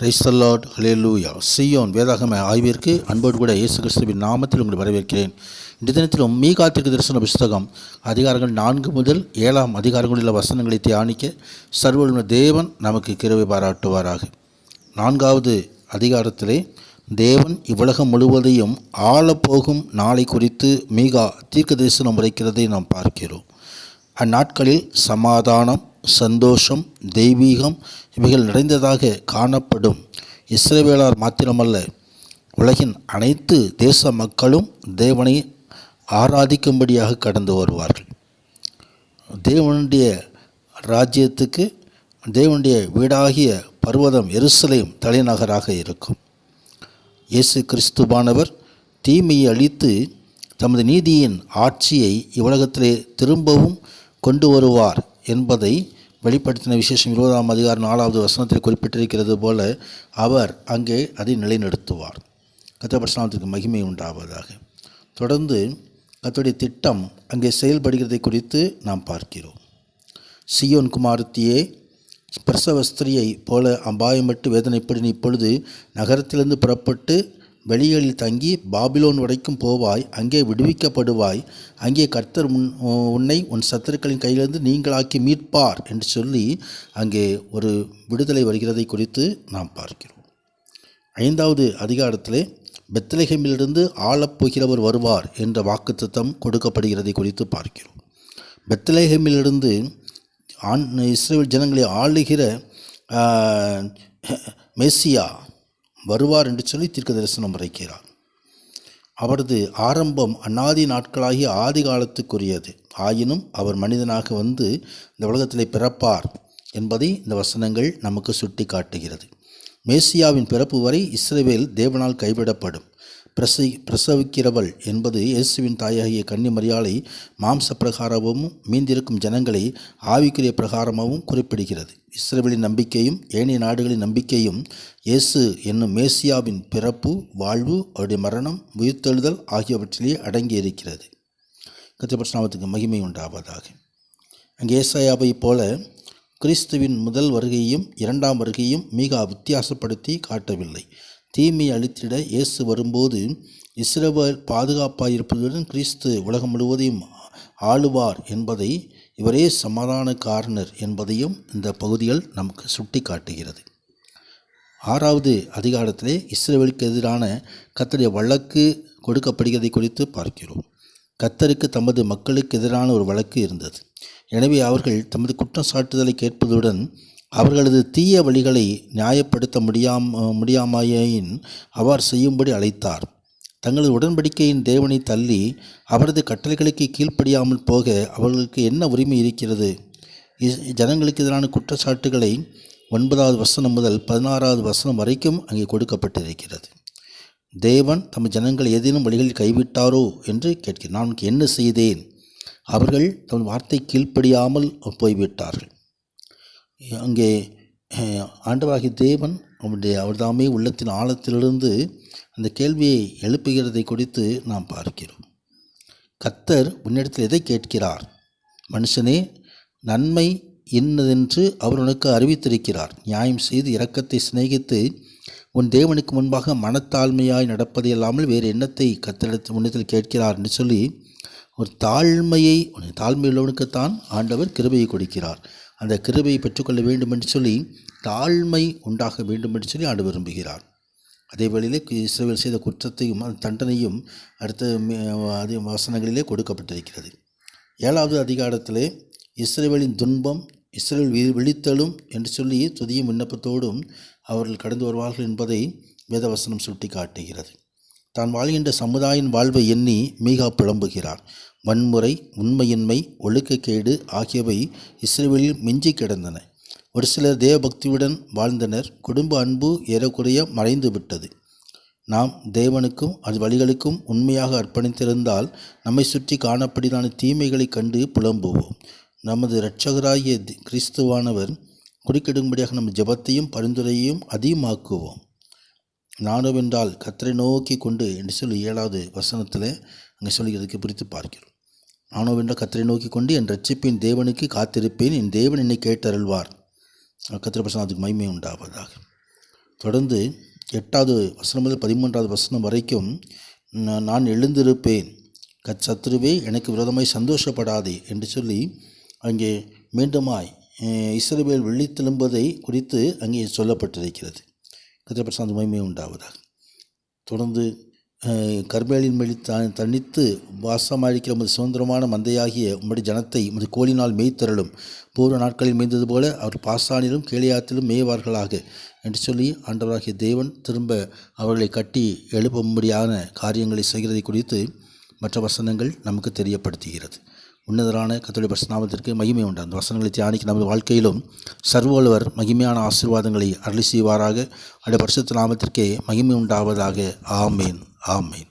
பிரைஸ்தல்லாட் ஹலேலூயா Zion வேதாகம ஆய்விற்கு அன்போடு கூட இயேசு கிறிஸ்துவின் நாமத்தில் உங்களை வரவேற்கிறேன். இந்த தினத்திலும் மீகாத்திற்கு தரிசன புஸ்தகம் அதிகாரங்கள் நான்கு முதல் ஏழாம் அதிகாரங்களில் வசனங்களை தியானிக்க சர்வலுள்ள தேவன் நமக்கு கிருவை பாராட்டுவாராக. நான்காவது அதிகாரத்திலே தேவன் இவ்வுலகம் முழுவதையும் ஆளப்போகும் நாளை குறித்து மீகா தீர்க்க தரிசனம் உரைக்கிறதை நாம் பார்க்கிறோம். அந்நாட்களில் சமாதானம் சந்தோஷம் தெய்வீகம் இவைகள் நிறைந்ததாக காணப்படும். இஸ்ரவேலார் மாத்திரமல்ல உலகின் அனைத்து தேச மக்களும் தேவனை ஆராதிக்கும்படியாக கடந்து வருவார்கள். தேவனுடைய ராஜ்யத்துக்கு தேவனுடைய வீடாகிய பர்வதம் எருசலேம் தலைநகராக இருக்கும். இயேசு கிறிஸ்துவானவர் தீமையை அழித்து தமது நீதியின் ஆட்சியை இவ்வுலகத்திலே திரும்பவும் கொண்டு வருவார். என்பதை வெளிப்படுத்தின விசேஷம் இருபதாம் அதிகாரம் நாலாவது வசனத்தில் குறிப்பிட்டிருக்கிறது போல அவர் அங்கே அதை நிலைநிறுத்துவார். கத்தபட்சணத்துக்கு மகிமை உண்டாவதாக. தொடர்ந்து கத்துடைய திட்டம் அங்கே செயல்படுகிறதை குறித்து நாம் பார்க்கிறோம். சியோன் குமாரத்தியே பிரசவஸ்திரியை போல அபாயமட்டு வேதனைப்படி இப்பொழுது நகரத்திலிருந்து புறப்பட்டு வெளிகளில் தங்கி பாபிலோன் வரைக்கும் போவாய் அங்கே விடுவிக்கப்படுவாய் அங்கே கர்த்தர் உன் உன்னை உன் சத்துருக்களின் கையிலிருந்து நீங்களாக்கி மீட்பார் என்று சொல்லி அங்கே ஒரு விடுதலை வருகிறதை குறித்து நாம் பார்க்கிறோம் ஐந்தாவது அதிகாரத்திலே பெத்லஹேமிலிருந்து ஆளப்போகிறவர் வருவார் என்ற வாக்குத்தத்தம் கொடுக்கப்படுகிறதை குறித்து பார்க்கிறோம் பெத்லஹேமிலிருந்து ஆண் இஸ்ரேல் ஜனங்களை ஆளுகிற மெஸ்ஸியா வருவார் என்று சொல்லி தீர்க்க தரிசனம் உரைக்கிறார் அவரது ஆரம்பம் அன்னாதி நாட்களாகிய ஆதி காலத்துக்குரியது. ஆயினும் அவர் மனிதனாக வந்து இந்த உலகத்திலே பிறப்பார் என்பதை இந்த வசனங்கள் நமக்கு சுட்டி காட்டுகிறது மேசியாவின் பிறப்பு வரை இஸ்ரேவேல் தேவனால் கைவிடப்படும். பிரசவி பிரசவிக்கிறவள் என்பது இயேசுவின் தாயாகிய கன்னிமரியாளை மாம்ச பிரகாரமும் மீந்திருக்கும் ஜனங்களை ஆவிக்குரிய பிரகாரமாகவும் குறிப்பிடுகிறது. இஸ்ரேலின் நம்பிக்கையும் ஏனைய நாடுகளின் நம்பிக்கையும் இயேசு என்னும் மேசியாவின் பிறப்பு வாழ்வு அவருடைய மரணம் உயிர்த்தெழுதல் ஆகியவற்றிலே அடங்கியிருக்கிறது. கத்திரபட்சநாமத்துக்கு மகிமை உண்டாவதாக. அங்கே ஏசாயாவை போல கிறிஸ்துவின் முதல் வருகையும் இரண்டாம் வருகையும் மிக வித்தியாசப்படுத்தி காட்டவில்லை. தீமை அழித்திட இயேசு வரும்போது இஸ்ரவேல் பாதுகாப்பாக இருப்பதுடன் கிறிஸ்து உலகம் முழுவதையும் ஆளுவார் என்பதை இவரே சமாதான காரணர் என்பதையும் இந்த பகுதிகள் நமக்கு சுட்டி காட்டுகிறது ஆறாவது அதிகாரத்திலே இஸ்ரேலுக்கு எதிரான கத்தருடைய வழக்கு கொடுக்கப்படுகிறதை குறித்து பார்க்கிறோம். கத்தருக்கு தமது மக்களுக்கு எதிரான ஒரு வழக்கு இருந்தது. எனவே அவர்கள் தமது குற்றம் சாட்டுதலை கேட்பதுடன் அவர்களது தீய வழிகளை நியாயப்படுத்த முடியாம முடியாமையின் அவர் செய்யும்படி அழைத்தார். தங்களது உடன்படிக்கையின் தேவனை தள்ளி அவரது கட்டளைகளுக்கு கீழ்ப்படியாமல் போக அவர்களுக்கு என்ன உரிமை இருக்கிறது? ஜனங்களுக்கு எதிரான குற்றச்சாட்டுகளை ஒன்பதாவது வசனம் முதல் பதினாறாவது வசனம் வரைக்கும் அங்கே கொடுக்கப்பட்டிருக்கிறது. தேவன் தம் ஜனங்கள் ஏதேனும் வழிகளில் கைவிட்டாரோ என்று கேட்கிறேன். நான் என்ன செய்தேன்? அவர்கள் தம் வார்த்தை கீழ்ப்படியாமல் போய்விட்டார்கள். அங்கே ஆண்டவாகி தேவன் அவருடைய அவர்தாமே உள்ளத்தின் ஆழத்திலிருந்து அந்த கேள்வியை எழுப்புகிறதை குறித்து நாம் பார்க்கிறோம். கத்தர் உன்னிடத்தில் எதை கேட்கிறார்? மனுஷனே நன்மை இன்னதென்று அவர் உனக்கு அறிவித்திருக்கிறார். நியாயம் செய்து இரக்கத்தை சிநேகித்து உன் தேவனுக்கு முன்பாக மனத்தாழ்மையாய் நடப்பது இல்லாமல் வேறு எண்ணத்தை கத்தெடுத்து முன்னத்தில் கேட்கிறார் என்று சொல்லி ஒரு தாழ்மையை தாழ்மையுள்ளவனுக்குத்தான் ஆண்டவர் கிருபையை கொடுக்கிறார். அந்த கிருபையை பெற்றுக்கொள்ள வேண்டும் என்று சொல்லி தாழ்மை உண்டாக வேண்டும் என்று சொல்லி ஆண்டு விரும்புகிறார். அதே வேளையிலே இஸ்ரேல் செய்த குற்றத்தையும் அந்த தண்டனையும் அடுத்த அதே வசனங்களிலே கொடுக்கப்பட்டிருக்கிறது. ஏழாவது அதிகாரத்திலே இஸ்ரேலின் துன்பம் இஸ்ரேல் விழித்தலும் என்று சொல்லி துதியும் விண்ணப்பத்தோடும் அவர்கள் கடந்து வருவார்கள் என்பதை வேதவசனம் சுட்டி காட்டுகிறது தான் வாழ்கின்ற சமுதாயின் வாழ்வை எண்ணி மீகா புலம்புகிறார். வன்முறை உண்மையின்மை ஒழுக்கக்கேடு ஆகியவை இஸ்ரேலில் மிஞ்சி கிடந்தன. ஒரு சிலர் தேவபக்தியுடன் வாழ்ந்தனர். குடும்ப அன்பு ஏறக்குறைய மறைந்து விட்டது நாம் தேவனுக்கும் அது வழிகளுக்கும் உண்மையாக அர்ப்பணித்திருந்தால் நம்மை சுற்றி காணப்படிதான தீமைகளை கண்டு புலம்புவோம். நமது இரட்சகராகிய கிறிஸ்துவானவர் குறுக்கிடும்படியாக நம் ஜபத்தையும் பரிந்துரையையும் அதிகமாக்குவோம். நானுவென்றால் கத்தரை நோக்கி கொண்டு என்று சொல்லி ஏழாவது வசனத்தில் அங்கே சொல்லி இதுக்கு பிரித்து பார்க்கிறோம். நானோவென்ற கத்தரை நோக்கி கொண்டு என் ரட்சிப்பின் தேவனுக்கு காத்திருப்பேன். என் தேவன் என்னை கேட்டருள்வார். கத்திர பிரசனத்துக்கு மகிமை உண்டாவதாக. தொடர்ந்து எட்டாவது வசனம் முதல் பதிமூன்றாவது வசனம் வரைக்கும் "நான் நான் எழுந்திருப்பேன். கத் சத்ருவே எனக்கு விரோதமாய் சந்தோஷப்படாதே என்று சொல்லி அங்கே மீண்டுமாய் இஸ்ரேல் வெள்ளித்தெழும்பதை குறித்து அங்கே சொல்லப்பட்டிருக்கிறது. கத்திரப்பிரசாந்த மகிமை உண்டாவதாக. தொடர்ந்து கர்மேலின் மேல் த தனித்து வாசமாயிருக்கிற உமது சுதந்திரமான மந்தையாகிய உம்முடைய ஜனத்தை உமது கோலினால் மேய்த்தரலும் பூர்வ நாட்களில் மேய்ந்தது போல அவர் பாசானிலும் கேளியாத்திலும் மேய்வார்களாக என்று சொல்லி ஆண்டவராகிய தேவன் திரும்ப அவர்களை கட்டி எழுப்பும்படியான காரியங்களை செய்கிறதை குறித்து மற்ற வசனங்கள் நமக்கு தெரியப்படுத்துகிறது. உன்னதரான கத்தோலிய பரிசுநாமத்திற்கு மகிமை உண்டு. அந்த வசனங்களை தியானிக்க நமது வாழ்க்கையிலும் சர்வவல்லவர் மகிமையான ஆசீர்வாதங்களை அருளி செய்வாராக. அந்த பரிசுத்த நாமத்திற்கே மகிமை உண்டாவதாக. ஆமேன். ஆமேன்